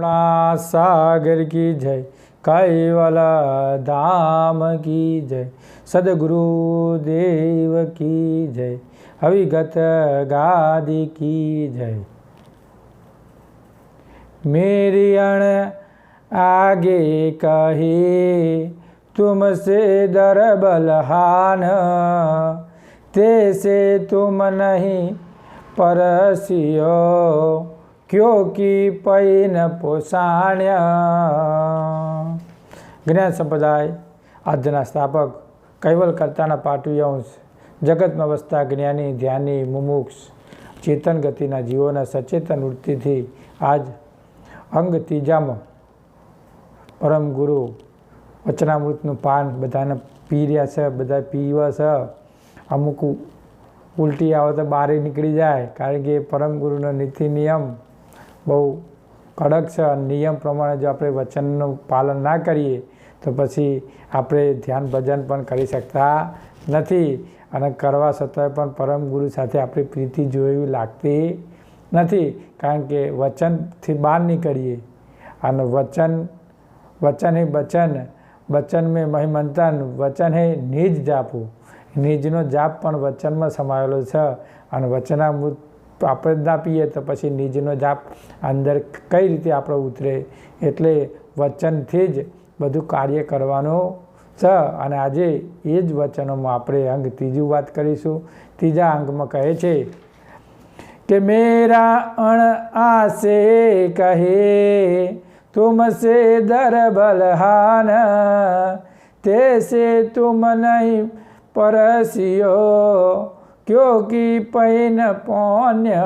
કરુણા સાગર કી જય કૈવલ ધામ કી જય સદગુરુ દેવ કી જય હવિગત ગાદી કી જય मेरी अण आगे कही तुमसे दर बलहान तैसे तुम नहीं परसियो ક્યોકી પૈન પોષાણ્ય જ્ઞાન સંપ્રદાય આજના સ્થાપક કૈવલ કરતાના પાટવી અંશ જગતમાં વસતા જ્ઞાની ધ્યાની મુમુક્ષ ચેતન ગતિના જીવોના સચેતન વૃત્તિથી આજ અંગ ત્રીજામાં પરમ ગુરુ વચનામૃતનું પાન બધાને પી રહ્યા છે, બધા પીવા છે. અમુક ઉલટી આવે તો બહાર નીકળી જાય, કારણ કે પરમ ગુરુનો નીતિ નિયમ બહુ કડક છે અને નિયમ પ્રમાણે જો આપણે વચનનું પાલન ના કરીએ, તો પછી આપણે ધ્યાન ભજન પણ કરી શકતા નથી અને કરવા છતાંય પણ પરમ ગુરુ સાથે આપણી પ્રીતિ જોઈ લાગતી નથી. કારણ કે વચનથી બહાર નીકળીએ અને વચન વચન હે બચન, વચન મેં મહિમંતન, વચન હે નિજ જાપું. નિજનો જાપ પણ વચનમાં સમાયેલો છે અને વચનામૃત આપણે જ ના પીએ તો પછી નીજનો જાપ અંદર કઈ રીતે આપણો ઉતરે એટલે વચનથી જ બધું કાર્ય કરવાનું છે. અને આજે એ જ વચનોમાં આપણે અંગ ત્રીજું વાત કરીશું. ત્રીજા અંગમાં કહે છે કે મેરા અણ આસે કહે, તુમસે દર બલહાન તેસે તુમ નહીં પરસિયો યોગી પૈન પોન્ય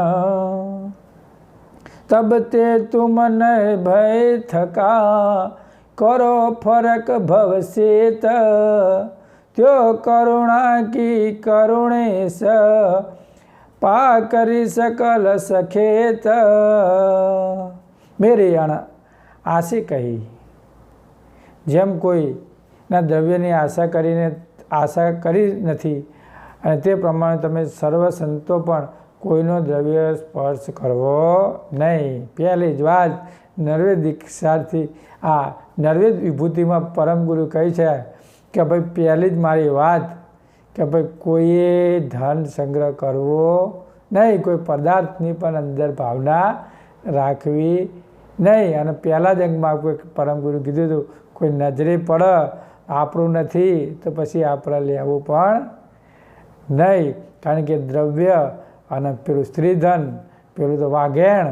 તબ તે તુમ નય ભય થકા કરો ફરક ભવસેત ત્યો કરુણા કી કરુણેશ પા કરી શકલ સખેત મેરી અણ આશે કહી જેમ કોઈના દ્રવ્યની આશા કરીને આશા કરી નથી અને તે પ્રમાણે તમે સર્વ સંતો પણ કોઈનો દ્રવ્ય સ્પર્શ કરવો નહીં. પહેલી જ વાત, નર્વેદ દીક્ષાથી આ નર્વેદ વિભૂતિમાં પરમ ગુરુ કહે છે કે ભાઈ, પહેલી જ મારી વાત કે ભાઈ, કોઈએ ધન સંગ્રહ કરવો નહીં, કોઈ પદાર્થની પણ અંદર ભાવના રાખવી નહીં. અને પહેલાં જ અંગમાં કોઈ પરમ ગુરુ કીધું હતું, કોઈ નજરે પડે, આપણું નથી, તો પછી આપણે લેવું પણ નહીં કારણ કે દ્રવ્ય અને પેલું સ્ત્રીધન, પેલું તો વાઘેણ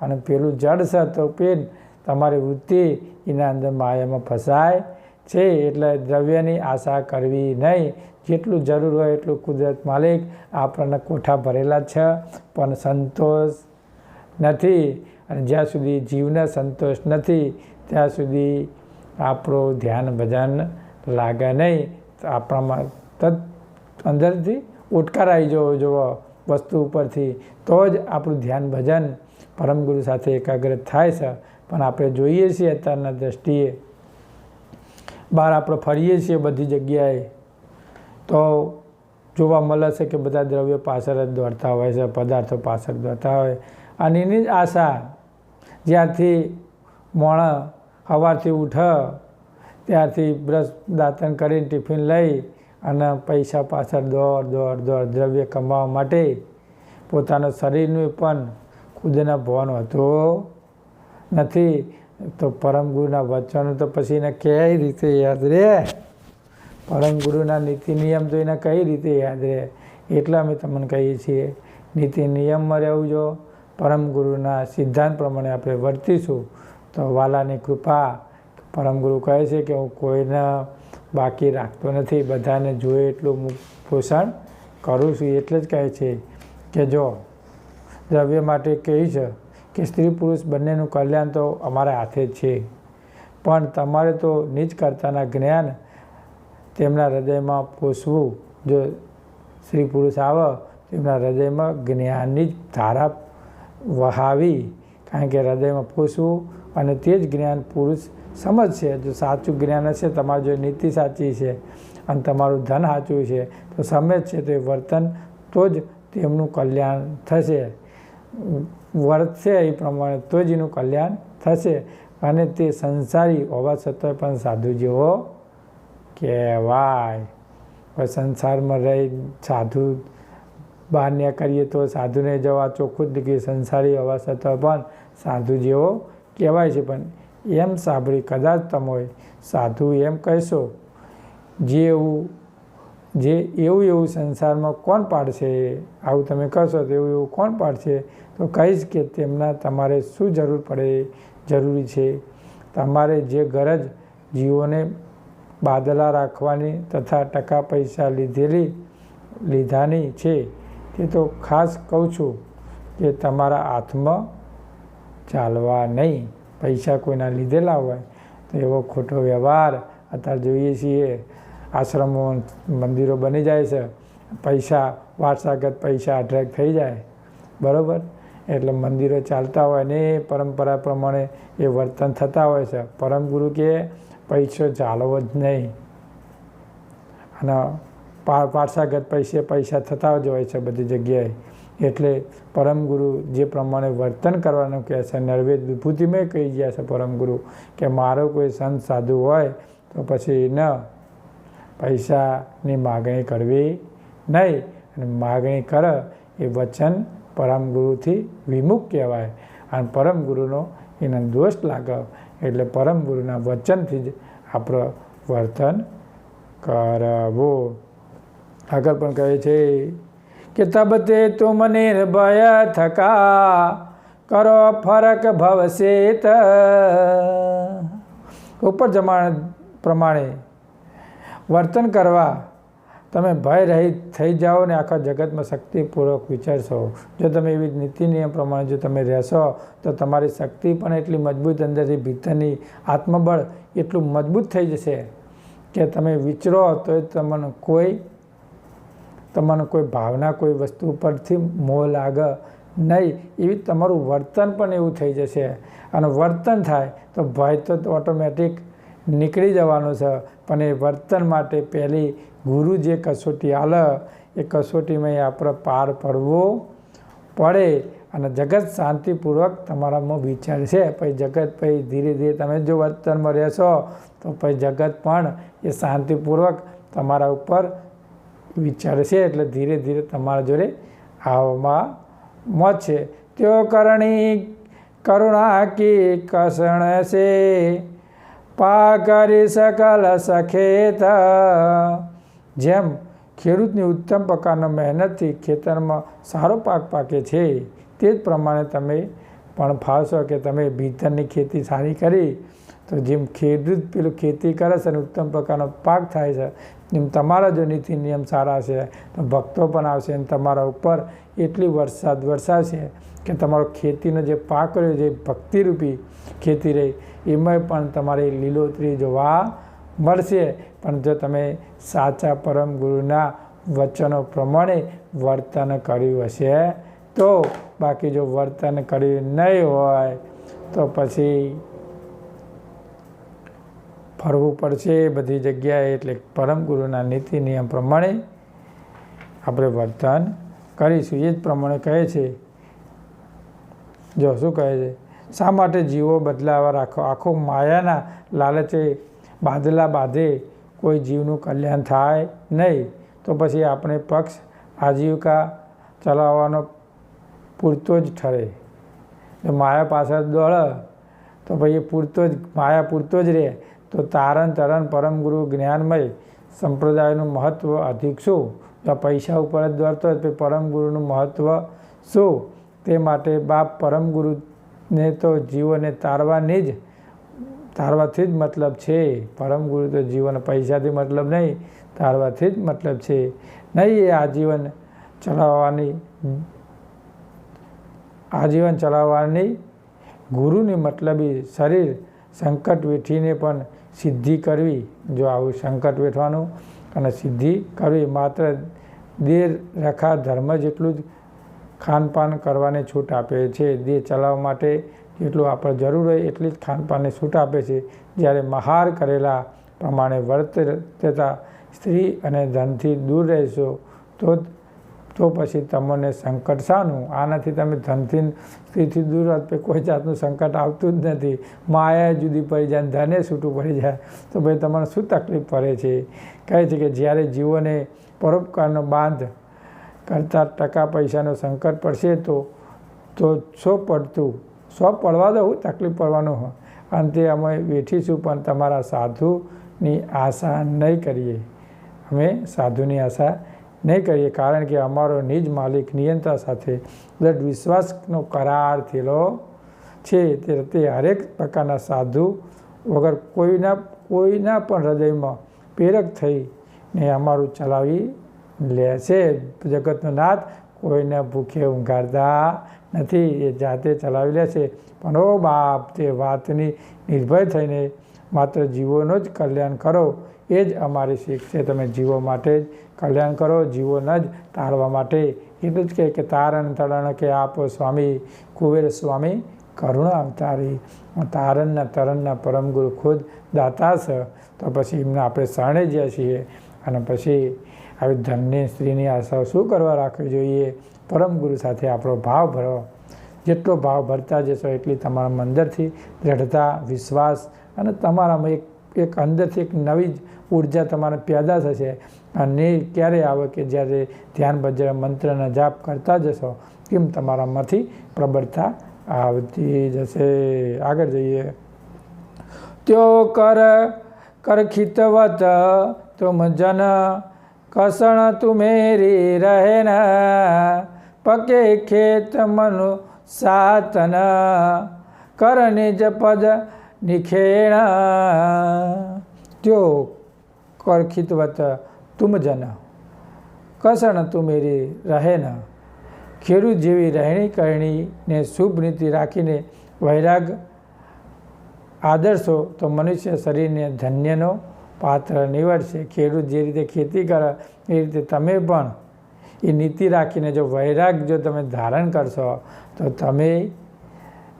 અને પેલું જડ છે તો પેન તમારી વૃત્તિ એના અંદર માયામાં ફસાય છે એટલે દ્રવ્યની આશા કરવી નહીં. જેટલું જરૂર હોય એટલું કુદરત માલિક આપણને કોઠા ભરેલા છે, પણ સંતોષ નથી. અને જ્યાં સુધી જીવને સંતોષ નથી, ત્યાં સુધી આપણું ધ્યાન ભજન લાગે નહીં. આપણામાં તત અંદરથી ઉટકાર આવી જવો જોવો વસ્તુ ઉપરથી. તો જ આપણું ધ્યાન ભજન પરમગુરુ સાથે એકાગ્ર થાય છે. પણ આપણે જોઈએ છીએ અત્યારના દ્રષ્ટિએ. બહાર આપણે ફરીએ છીએ બધી જગ્યાએ. તો જોવા મળે છે કે બધા દ્રવ્યો પાછળ જ દોડતા હોય છે, પદાર્થો પાછળ દોડતા હોય. અને એની જ આશા, જ્યારથી મોણ સવારથી ઉઠ, ત્યારથી બ્રશ દાંતણ કરીને ટિફિન લઈ અને પૈસા પાછળ દોડ દોડ દોડ દ્રવ્ય કમાવા માટે પોતાના શરીરનું પણ ખુદના ભવન હતો નથી. તો પરમ ગુરુના વચનો તો પછી એને કઈ રીતે યાદ રહે? પરમ ગુરુના નીતિ નિયમ તો એને કઈ રીતે યાદ રહે? એટલા અમે તમને કહીએ છીએ. નીતિ નિયમમાં રહેવું જો. પરમ ગુરુના સિદ્ધાંત પ્રમાણે આપણે વર્તીશું. તો વાલાની કૃપા પરમ ગુરુ કહે છે કે હું કોઈને બાકી રાખતો નથી. બધાને જોઈએ એટલું પોષણ કરું છું. એટલે જ કહે છે કે જો દ્રવ્ય માટે કહી છે કે સ્ત્રી પુરુષ બંનેનું કલ્યાણ તો અમારા હાથે જ છે. પણ તમારે તો નીચ કરતાના જ્ઞાન તેમના હૃદયમાં પોષવું. જો સ્ત્રી પુરુષ આવે, તેમના હૃદયમાં જ્ઞાનની જ ધારા વહાવી. કારણ કે હૃદયમાં પોષવું અને તે જ જ્ઞાન પુરુષ સમજશે જો સાચું જ્ઞાન હશે, તમારી જો નીતિ સાચી છે અને તમારું ધન સાચું છે, તો સમજ છે, તો એ વર્તન તો જ તેમનું કલ્યાણ થશે. વર્તશે એ પ્રમાણે તો જ એનું કલ્યાણ થશે અને તે સંસારી હોવા છતાં પણ સાધુ જેવો કહેવાય. હવે સંસારમાં રહી સાધુ બહાર કરીએ તો સાધુને જવા ચોખ્ખું જ નીકળે સંસારી હોવા છતાં પણ સાધુ જેવો કહેવાય છે, પણ એમ સાંભળી કદાચ તમે સાધુ એમ કહેશો, જે એવું જે એવું એવું સંસારમાં કોણ પાડશે? આવું તમે કહેશો, તો એવું એવું કોણ પાડશે? તો કહીશ કે તેમના તમારે શું જરૂર પડે, જરૂરી છે. તમારે જે ગરજ જીવોને બાદલા રાખવાની તથા ટકા પૈસા લીધેલી, લીધાની છે, તે તો ખાસ કહું છું કે તમારા હાથમાં ચાલવા નહીં. પૈસા કોઈના લીધેલા હોય, તો એવો ખોટો વ્યવહાર અત્યારે જોઈએ છીએ. આશ્રમો, મંદિરો બની જાય છે, પૈસા, વારસાગત પૈસા અટ્રેક્ટ થઈ જાય. બરાબર? એટલે મંદિરો ચાલતા હોય અને એ પરંપરા પ્રમાણે એ વર્તન થતા હોય છે. પરમ ગુરુ કે પૈસો ચાલવો જ નહીં. અને વારસાગત પૈસે પૈસા થતા જ હોય છે બધી જગ્યાએ. એટલે પરમ ગુરુ જે પ્રમાણે વર્તન કરવાનું કહે છે, નર્વેદ વિભૂતિમય કહી ગયા છે પરમ ગુરુ કે મારો કોઈ સંત સાધુ હોય તો પછી ન પૈસાની માગણી કરવી નહીં અને માગણી કરે એ વચન પરમ ગુરુથી વિમુખ કહેવાય અને પરમ ગુરુનો એને દોષ લાગે. એટલે પરમ ગુરુના વચનથી જ આપણો વર્તન કરવું. આગળ પણ કહે છે કે તબતે તુમ નિર્ભય થકા. કરો ફરક ભવસે ઉપર જમાણ પ્રમાણે વર્તન કરવા તમે ભય રહિત થઈ જાઓ ને આખા જગતમાં શક્તિપૂર્વક વિચારશો. જો તમે એવી નીતિ નિયમ પ્રમાણે જો તમે રહેશો, તો તમારી શક્તિ પણ એટલી મજબૂત અંદરથી ભીતરની આત્મબળ એટલું મજબૂત થઈ જશે કે તમે વિચરો તો તમને કોઈ તમને કોઈ ભાવના, કોઈ વસ્તુ પરથી મોહ લાગે નહીં, એવી તમારું વર્તન પણ એવું થઈ જશે. અને વર્તન થાય તો ભય તો ઓટોમેટિક નીકળી જવાનું છે. પણ એ વર્તન માટે પહેલી ગુરુ જે કસોટી આલે, એ કસોટીમાં આપણે પાર પડવો પડે અને જગત શાંતિપૂર્વક તમારામાં વિચાર છે પછી જગત પછી ધીરે ધીરે તમે જો વર્તનમાં રહેશો, તો પછી જગત પણ એ શાંતિપૂર્વક તમારા ઉપર વિચારશે એટલે ધીરે ધીરે તમારા જોડે આવવામાં મત છે. ત્યો કરણી કરુણા કી કસણ છે? પા કરી સકલ સખેત. જેમ ખેડૂતની ઉત્તમ પ્રકારના મહેનતથી ખેતરમાં સારો પાક પાકે છે, તે જ પ્રમાણે તમે પણ ફાવશો કે તમે ભીતરની ખેતી સારી કરી તો જેમ ખેડૂત પેલું ખેતી કરે છે અને ઉત્તમ પ્રકારનો પાક થાય છે, એમ તમારા જો નીતિ નિયમ સારા છે, તો ભક્તો પણ આવશે અને તમારા ઉપર એટલી વરસાદ વરસાવશે કે તમારો ખેતીનો જે પાક રહ્યો, જે ભક્તિરૂપી ખેતી રહી એમાં પણ તમારે લીલોતરી જોવા મળશે. પણ જો તમે સાચા પરમ ગુરુના વચનો પ્રમાણે વર્તન કર્યું હશે, તો બાકી જો વર્તન કર્યું નહીં હોય, તો પછી ફરવું પડશે બધી જગ્યાએ એટલે પરમ ગુરુના નીતિ નિયમ પ્રમાણે આપણે વર્તન કરીશું. એ જ પ્રમાણે કહે છે. જો શું કહે છે? શા માટે જીવો બદલાવા રાખો? આખો માયાના લાલચે બાદલા બાંધે કોઈ જીવનું કલ્યાણ થાય નહીં. તો પછી આપણે પક્ષ આજીવિકા ચલાવવાનો પૂરતો જ ઠરે. માયા પાછળ દોડે, તો પછી પૂરતો જ માયા પૂરતો જ રહે. તો તારણ તરણ પરમ ગુરુ જ્ઞાનમય સંપ્રદાયનું મહત્ત્વ અધિક શું? પૈસા ઉપર જ હોય તો પરમ ગુરુનું મહત્ત્વ શું? તે માટે બાપ પરમ ગુરુને તો જીવોને તારવાની જ, તારવાથી જ મતલબ છે. પરમ ગુરુ તો જીવન પૈસાથી મતલબ નહીં, તારવાથી જ મતલબ છે. નહીં એ આજીવન ચલાવવાની આજીવન ચલાવવાની ગુરુની મતલબી શરીર સંકટ વેઠીને પણ સિદ્ધિ કરવી, જો આવું સંકટ વેઠવાનું અને સિદ્ધિ કરવી, માત્ર દેહ રખા ધર્મ જેટલું જ ખાનપાન કરવાની છૂટ આપે છે. દેહ ચલાવવા માટે જેટલું આપણે જરૂર હોય એટલી જ ખાનપાનની છૂટ આપે છે. જ્યારે મહાર કરેલા પ્રમાણે વર્તતા સ્ત્રી અને ધનથી દૂર રહેશો, તો તો પછી તમને સંકટ શાનું? આનાથી તમે ધનથી સ્ત્રીથી દૂર હોત કોઈ જાતનું સંકટ આવતું જ નથી. માયા જુદી પડી જાય ધને છૂટું પડી જાય. તો ભાઈ તમારે શું તકલીફ પડે છે? કહે છે કે જ્યારે જીવોને પરોપકારનો બાંધ કરતાં ટકા પૈસાનો સંકટ પડશે તો તો સો પડતું? સો પડવા દઉં, તકલીફ પડવાનું હોય. અંતે અમે વેઠીશું પણ તમારા સાધુની આશા નહીં કરીએ. અમે સાધુની આશા નહીં કરીએ, કારણ કે અમારો નિજ માલિક નિયંત્રણ સાથે દ્રઢ વિશ્વાસનો કરાર થયેલો છે. તે હરેક પ્રકારના સાધુ વગર કોઈના કોઈના પણ હૃદયમાં પ્રેરક થઈને અમારું ચલાવી લે છે. જગતનો નાથ કોઈને ભૂખે ઊંઘાડતા નથી, એ જાતે ચલાવી લે છે. પણ ઓ બાપ, તે વાતની નિર્ભય થઈને માત્ર જીવોનો જ કલ્યાણ કરો. એ જ અમારી શીખ છે. તમે જીવો માટે જ કલ્યાણ કરો, જીવોને જ તારવા માટે. એટલું જ કહે કે તારણ તરણ કે આપો સ્વામી કુબેર સ્વામી કરુણા અવતારી તારણના તરણના પરમગુરુ ખુદ દાતા છે તો પછી એમને આપણે શરણે જ્યાં છીએ. અને પછી આવી ધનની સ્ત્રીની આશા શું કરવા રાખવી જોઈએ? પરમ ગુરુ સાથે આપણો ભાવ ભરો. જેટલો ભાવ ભરતા જશો એટલી તમારા અંદરથી દ્રઢતા, વિશ્વાસ અને તમારામાં એક એક અંદરથી એક નવી જ ઊર્જા તમારે પેદા થશે અને ક્યારે આવે કે જ્યારે ધ્યાન ભજન મંત્રના જાપ કરતા જશો, કેમ તમારામાંથી પ્રબળતા આવતી જશે? આગળ જઈએ. ત્યો કર કરખિતવત તુમ જન, કસણ તુમેરી રહેન, પકે ખેત મનુ સાતન, કર નિજ પદ નિખેણ. ત્યો કરખિતવત તુમ જન, કસણ તુમેરી ન ખેડૂત જેવી રહેણી કરણીને શુભ નીતિ રાખીને વૈરાગ આદર્શો તો મનુષ્ય શરીરને ધન્યનો પાત્ર નિવડશે. ખેડૂત જે રીતે ખેતી કરે એ રીતે તમે પણ એ નીતિ રાખીને જો વૈરાગ જો તમે ધારણ કરશો તો તમે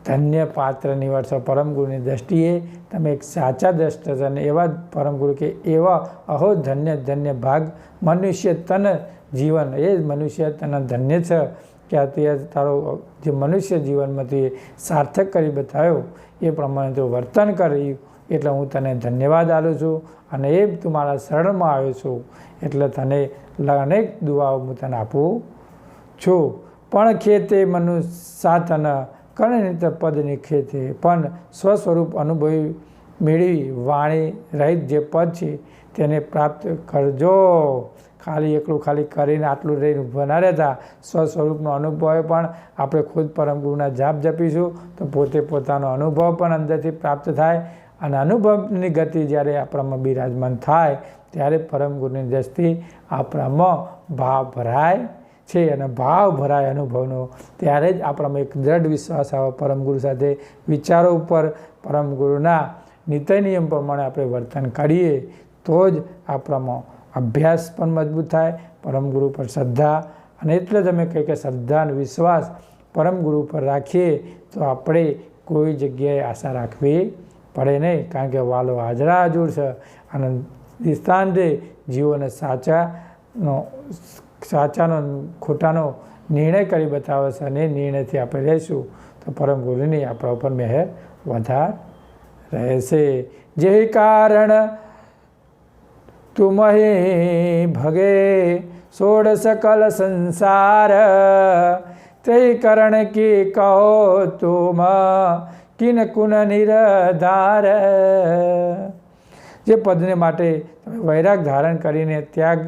ધન્ય પાત્ર નીવડશો. પરમગુરુની દ્રષ્ટિએ તમે એક સાચા દ્રષ્ટ અને એવા પરમ પરમગુરુ કે એવા અહો ધન્ય ધન્ય ભાગ મનુષ્ય તન જીવન. એ જ મનુષ્ય તન ધન્ય છે. કે આ તે તારો જે મનુષ્ય જીવનમાંથી સાર્થક કરી બતાવ્યો. એ પ્રમાણે તું વર્તન કર્યું એટલે હું તને ધન્યવાદ આપું છું અને એ તું મારા શરણમાં આવ્યો છું. એટલે તને અનેક દુઆઓ હું તને આપું છું. પણ ખેતે મનુષ્ય સાધન કર્ણનિત પદની ખેતી, પણ સ્વસ્વરૂપ અનુભવી મેળવી વાણી રહિત જે પદ છે તેને પ્રાપ્ત કરજો. ખાલી એકલું ખાલી કરીને આટલું રહીને ઊભા ના રહેતા સ્વસ્વરૂપનો અનુભવ પણ આપણે ખુદ પરમ ગુરુના જાપ જપીશું તો પોતે પોતાનો અનુભવ પણ અંદરથી પ્રાપ્ત થાય અને અનુભવની ગતિ જ્યારે આપણામાં બિરાજમાન થાય ત્યારે પરમ ગુરુની દ્રષ્ટિ આપણામાં ભાવ ભરાય. છે અને ભાવ ભરાય અનુભવનો, ત્યારે જ આપણામાં એક દ્રઢ વિશ્વાસ આવે પરમ ગુરુ સાથે. વિચારો ઉપર પરમ ગુરુના નીતિ નિયમ પ્રમાણે આપણે વર્તન કરીએ તો જ આપણામાં અભ્યાસ પણ મજબૂત થાય, પરમ ગુરુ પર શ્રદ્ધા. અને એટલે જ અમે કહીએ કે શ્રદ્ધા અને વિશ્વાસ પરમ ગુરુ પર રાખીએ, તો આપણે કોઈ જગ્યાએ આશા રાખવી પડે નહીં. કારણ કે વાલો હાજરા હજુર છે. અને નિષ્ઠાંતે જીવોને સાચાનો સાચાનો ખોટાનો નિર્ણય કરી બતાવે છે અને નિર્ણયથી આપણે રહીશું, તો પરમ ગુરુની આપણા ઉપર મહેર વધાર રહેશે. જે કારણ તુમહી ભગે સોડ સકલ સંસાર. તે કરણ કે કહો તુમ, કિન કુન નિરધાર. જે પદને માટે તમે વૈરાગ ધારણ કરીને ત્યાગ,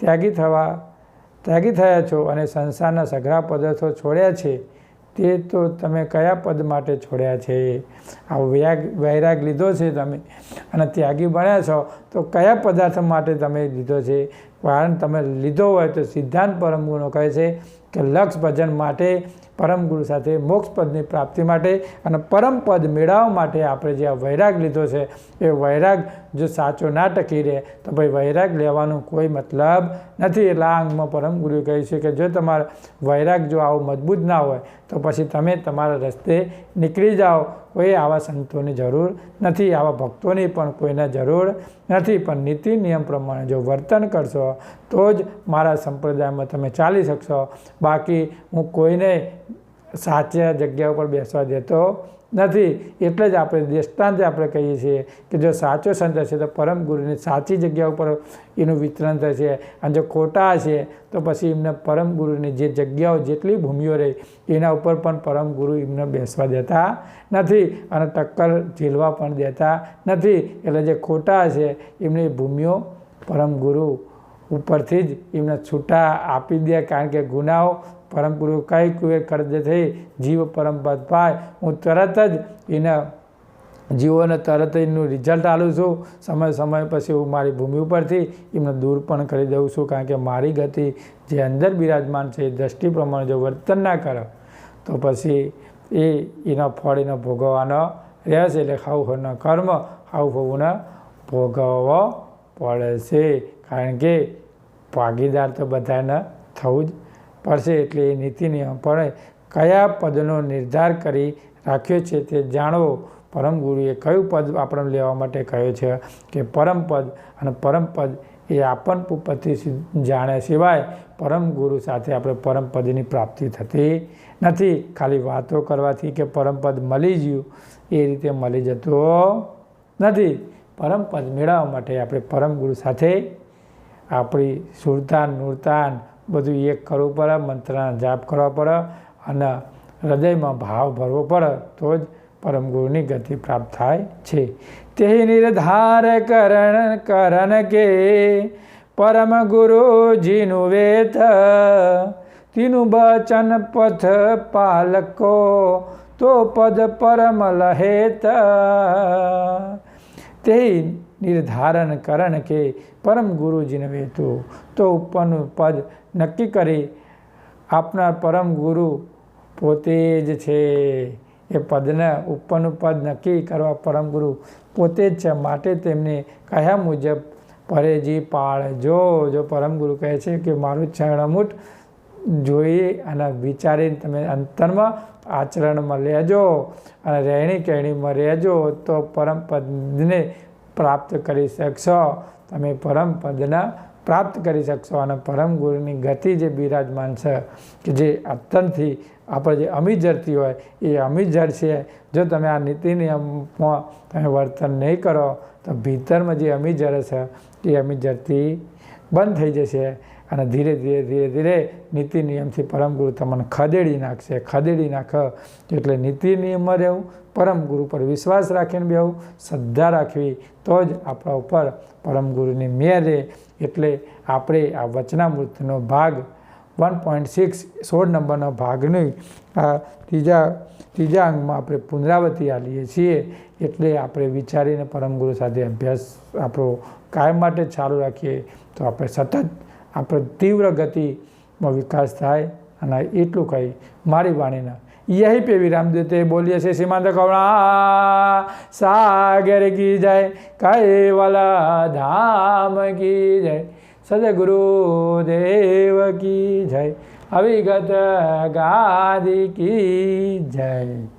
ત્યાગી થવા ત્યાગી થયા છો અને સંસારના સઘળા પદાર્થો છોડ્યા છે, તે તો તમે કયા પદ માટે છોડ્યા છે? આ વ્યાગ, વૈરાગ લીધો છે તમે અને ત્યાગી બન્યા છો, તો કયા પદાર્થ માટે તમે લીધો છે? કારણ તમે લીધો હોય તો સિદ્ધાંત પરમ ગુણો કહે છે કે લક્ષ ભજન માટે પરમ ગુરુ સાથે મોક્ષ પદની પ્રાપ્તિ માટે અને પરમ પદ મેળવવા માટે આપણે જે આ વૈરાગ લીધો છે, એ વૈરાગ જો સાચો ના ટકી રહે તો ભાઈ વૈરાગ લેવાનું કોઈ મતલબ નથી. એટલે આ અંગમાં પરમ ગુરુ કહ્યું છે કે જો તમારો વૈરાગ જો આવો મજબૂત ના હોય, તો પછી તમે તમારા રસ્તે નીકળી જાઓ. કોઈ આવા સંતોની જરૂર નથી, આવા ભક્તોની પણ કોઈને જરૂર નથી. પણ નીતિ નિયમ પ્રમાણે જો વર્તન કરશો, તો જ મારા સંપ્રદાયમાં તમે ચાલી શકશો. બાકી હું કોઈને સાચા જગ્યા ઉપર બેસવા દેતો નથી. એટલે જ આપણે દ્રષ્ટાંત આપણે કહીએ છીએ કે જો સાચો સંત હશે તો પરમ ગુરુની સાચી જગ્યા ઉપર એનું વિતરણ થશે. અને જો ખોટા હશે તો પછી એમને પરમ ગુરુની જે જગ્યાઓ, જેટલી ભૂમિઓ રહી, એના ઉપર પણ પરમ ગુરુ એમને બેસવા દેતા નથી અને ટક્કર ઝીલવા પણ દેતા નથી. એટલે જે ખોટા હશે એમની ભૂમિઓ પરમ ગુરુ ઉપરથી જ એમને છૂટા આપી દે. કારણ કે ગુનાઓ પરમ ગુરુ કઈ કુએ કરદે થઈ, જીવ પરમ પદ પાય. હું તરત જ એના જીવોને તરત જ એનું રિઝલ્ટ આલું છું. સમય સમય પછી હું મારી ભૂમિ ઉપરથી એમને દૂર પણ કરી દઉં છું, કારણ કે મારી ગતિ જે અંદર બિરાજમાન છે એ દ્રષ્ટિ પ્રમાણે જો વર્તન ના કરો, તો પછી એ એના ફળ એનો ભોગવવાનો રહેશે. એટલે ખાવું હોના કર્મ ખાવું હોવું ભોગવવો પડે છે કારણ કે ભાગીદાર તો બધાને થવું જ પડશે એટલે એ નીતિ નિયમ પડે કયા પદનો નિર્ધાર કરી રાખ્યો છે તે જાણવો પરમ ગુરુએ કયું પદ આપણે લેવા માટે કહ્યું છે કે પરમ પદ અને પરમ પદ એ આપણ ઉપરથી જાણે સિવાય પરમ ગુરુ સાથે આપણે પરમ પદની પ્રાપ્તિ થતી નથી. ખાલી વાતો કરવાથી કે પરમ પદ મળી ગયું એ રીતે મળી જતો નથી. પરમ પદ મેળવવા માટે આપણે પરમ ગુરુ સાથે આપણી સુરતાન, નૂરતાન બધું એક કરવું પડે, મંત્રના જાપ કરવા પડે અને હૃદયમાં ભાવ ભરવો પડે, તો જ પરમ ગુરુની ગતિ પ્રાપ્ત થાય છે. તે નિર્ધાર કરણ કરણ કે પરમ ગુરુજીનું વેત તીનું બચન પથ પાલકો, તો પદ પરમ લહેત. તે નિર્ધારણ કરણ કે પરમ ગુરુજીને વેતું તો ઉપરનું પદ નક્કી કરી આપનાર પરમ ગુરુ પોતે જ છે. એ પદને ઉપરનું પદ નક્કી કરવા પરમ ગુરુ પોતે જ છે. માટે તેમને કયા મુજબ, પરેજી પાળજો જો પરમ ગુરુ કહે છે કે મારું ચરણમૂઠ જોઈ અને વિચારીને તમે અંતરમાં આચરણમાં લેજો અને રહેણી કહેણીમાં રહેજો, તો પરમ પદને પ્રાપ્ત કરી શકશો. તમે પરમ પદના પ્રાપ્ત કરી શકશો. અને પરમ ગુરુની ગતિ જે બિરાજમાન છે, કે જે અત્યંતથી આપણે જે અમી જરતી હોય, એ અમી જર છે. જો તમે આ નીતિ નિયમમાં તમે વર્તન નહીં કરો, તો ભીતરમાં જે અમી જર છે એ અમી જરતી બંધ થઈ જશે. અને ધીરે ધીરે ધીરે ધીરે નીતિ નિયમથી પરમ ગુરુ તમને ખદેડી નાખશે. ખદેડી નાખે, એટલે નીતિ નિયમમાં રહેવું, પરમ ગુરુ પર વિશ્વાસ રાખીને બેવું શ્રદ્ધા રાખવી, તો જ આપણા ઉપર પરમ ગુરુની મેર એટલે આપણે આ વચનામૃતનો ભાગ વન પોઈન્ટ સિક્સ સોળ નંબરનો ભાગની આ ત્રીજા ત્રીજા અંગમાં આપણે પુનરાવૃત્તિ આલીએ છીએ એટલે આપણે વિચારીને પરમ ગુરુ સાથે અભ્યાસ આપણો કાયમ માટે ચાલુ રાખીએ તો આપણે સતત આપણે તીવ્ર ગતિમાં વિકાસ થાય અને એટલું કહી મારી વાણીના यही पे विराम देते बोलिए से सीमांत करुणा सागर की जय कैवला धाम की जय सदगुरु देव की जय अविगत गादि की जय